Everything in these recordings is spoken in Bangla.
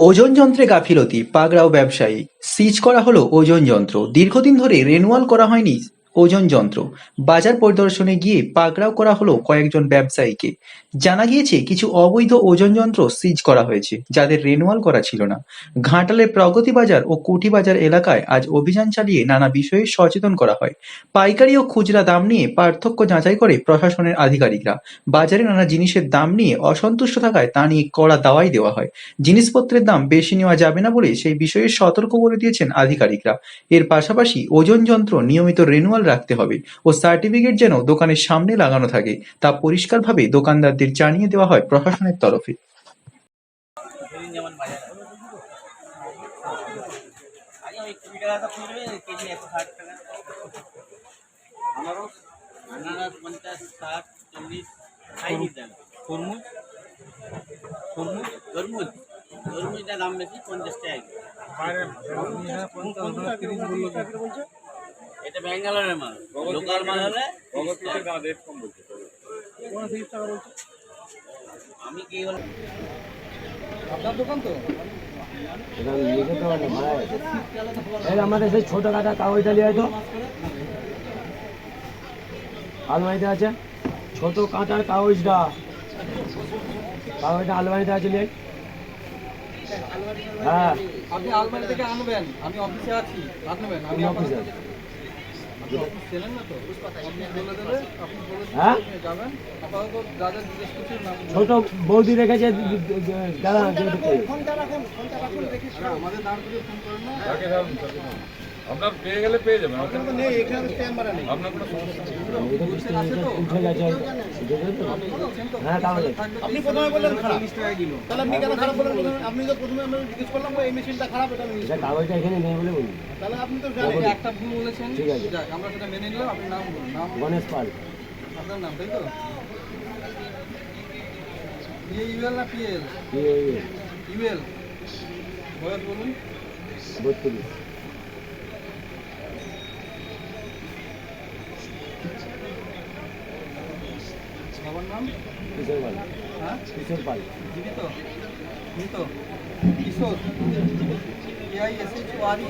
ওজন যন্ত্রে গাফিলতি, পাগড়াও ব্যবসায়ী। সিজ করা হলো ওজন যন্ত্র। দীর্ঘদিন ধরে রেনুয়াল করা হয়নি ওজন যন্ত্র। বাজার পরিদর্শনে গিয়ে পাকড়াও করা হলো কয়েকজন ব্যবসায়ীকে। জানা গিয়েছে, কিছু অবৈধ ওজন যন্ত্র সিজ করা হয়েছে, যাদের রেনুয়াল করা ছিল না। ঘাটালের প্রগতি বাজার ও কুঠি বাজার এলাকায় আজ অভিযান চালিয়ে নানা বিষয়ে সচেতন করা হয়। পাইকারি ও খুচরা দাম নিয়ে পার্থক্য যাচাই করে প্রশাসনের আধিকারিকরা। বাজারে নানা জিনিসের দাম নিয়ে অসন্তুষ্ট থাকায় তা নিয়ে কড়া দাওয়াই দেওয়া হয়। জিনিসপত্রের দাম বেশি নেওয়া যাবে না বলে সেই বিষয়ে সতর্ক করে দিয়েছেন আধিকারিকরা। এর পাশাপাশি ওজন যন্ত্র নিয়মিত রেনুয়াল রাখতে হবে ও সার্টিফিকেট যেন দোকানের সামনে লাগানো থাকে, তা পরিষ্কারভাবে দোকানদারদের জানিয়ে দেওয়া হয় প্রশাসনের তরফে। এটা ব্যাঙ্গালোরের মাল। লোকাল মাল হলে আমি কি হলো এই আমাদের সেই ছোট কাটা কাগজটা নিয়ে তো আলমারিতে আছে। ছোট কাঁটার কাগজটা। কাগজটা আলমারিতে আছে নিয়ে হ্যাঁ। আপনি আলমারি থেকে আনবেন। আমি অফিসে আছি। আনবেন। আমি অফিসে আছে? ছোট বৌদি রেখেছে দাদা আমাদের নাম না আপনার পেয়ে গেলে পেয়ে যাবেন। আপনার কোনো সমস্যা নেই। উঠে গেছে হ্যাঁ কাগজ আছে। আপনি প্রথমে বললেন খারাপ। টাকা কিলো তাহলে আপনি কেন খারাপ বললেন প্রথমে? আপনি তো প্রথমে আমরা জিজ্ঞেস করলাম এই মেশিনটা খারাপ এটা আমি এটা কাগজটা এখানে নেই বলে বলি তাহলে আপনি তো জানেন একটা ভুল বলেছেন ঠিক আছে। যাক, আমরা সেটা মেনে নিলাম আপনি নাম বলুন নাম গণেশ পাল আপনার নাম তাই তো ইয়ে ইউএল না পিএল ইউএল বয়স বলুন বত্রিশ বাবার নাম? কিশোর পাল হ্যাঁ? কিশোর পাল জীবিত? মৃত? Kishore? A I S H O R E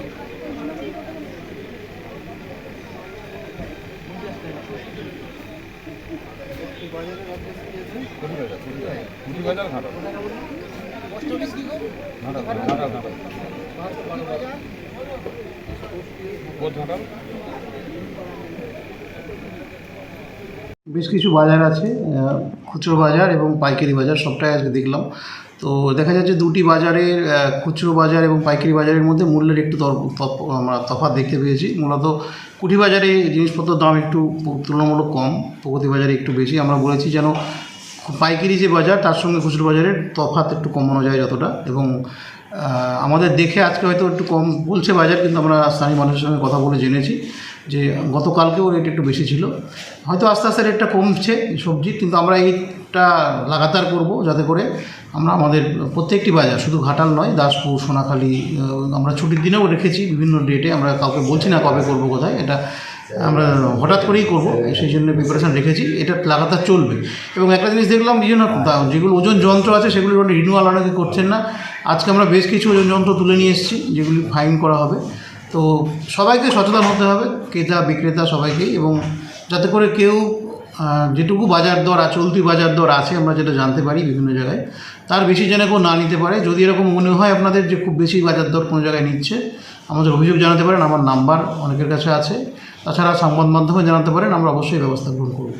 কি বাজার ঘাটা ঘাটা ঘাটা ঘাটা ঘাটা বেশ কিছু বাজার আছে খুচরো বাজার এবং পাইকারি বাজার সবটাই আজকে দেখলাম। তো দেখা যাচ্ছে দুটি বাজারের খুচরো বাজার এবং পাইকারি বাজারের মধ্যে মূল্যের একটু আমরা তফাৎ দেখতে পেয়েছি। মূলত কুঠি বাজারে জিনিসপত্রের দাম একটু তুলনামূলক কম, প্রগতি বাজারে একটু বেশি। আমরা বলেছি যেন পাইকারি যে বাজার, তার সঙ্গে খুচরো বাজারের তফাৎ একটু কমানো যায় যতটা এবং আমাদের দেখে আজকে হয়তো একটু কম বলছে বাজার, কিন্তু আমরা স্থানীয় মানুষের সঙ্গে কথা বলে জেনেছি যে গতকালকেও রেট একটু বেশি ছিল। হয়তো আস্তে আস্তে রেটটা কমছে সবজি কিন্তু আমরা এইটা লাগাতার করব যাতে করে আমরা আমাদের প্রত্যেকটি বাজার, শুধু ঘাটাল নয়, দাসপুর, সোনাখালী আমরা ছুটির দিনেও রেখেছি, বিভিন্ন ডেটে আমরা কাউকে বলছি না কবে করব কোথায়, এটা আমরা হঠাৎ করেই করব সেই জন্য প্রিপারেশান রেখেছি, এটা লাগাতার চলবে। এবং একটা জিনিস দেখলাম বিভিন্ন যেগুলো ওজন যন্ত্র আছে, সেগুলো রিনিউয়াল অনেকে করছেন না। আজকে আমরা বেশ কিছু ওজন যন্ত্র তুলে নিয়ে এসেছি, যেগুলি ফাইন করা হবে। তো সবাইকে সচেতন হতে হবে, ক্রেতা, বিক্রেতা সবাইকেই এবং যাতে করে কেউ যেটুকু বাজার দর চলতি বাজার দর আছে, আমরা যেটা জানতে পারি বিভিন্ন জায়গায়, তার বেশি যেন কেউ না নিতে পারে। যদি এরকম মনে হয় আপনাদের যে খুব বেশি বাজার দর কোনো জায়গায় নিচ্ছে, আমাদের অভিযোগ জানাতে পারেন, আমার নাম্বার অনেকের কাছে আছে। তাছাড়া সংবাদ মাধ্যমে জানাতে পারেন আমরা অবশ্যই ব্যবস্থা গ্রহণ করব।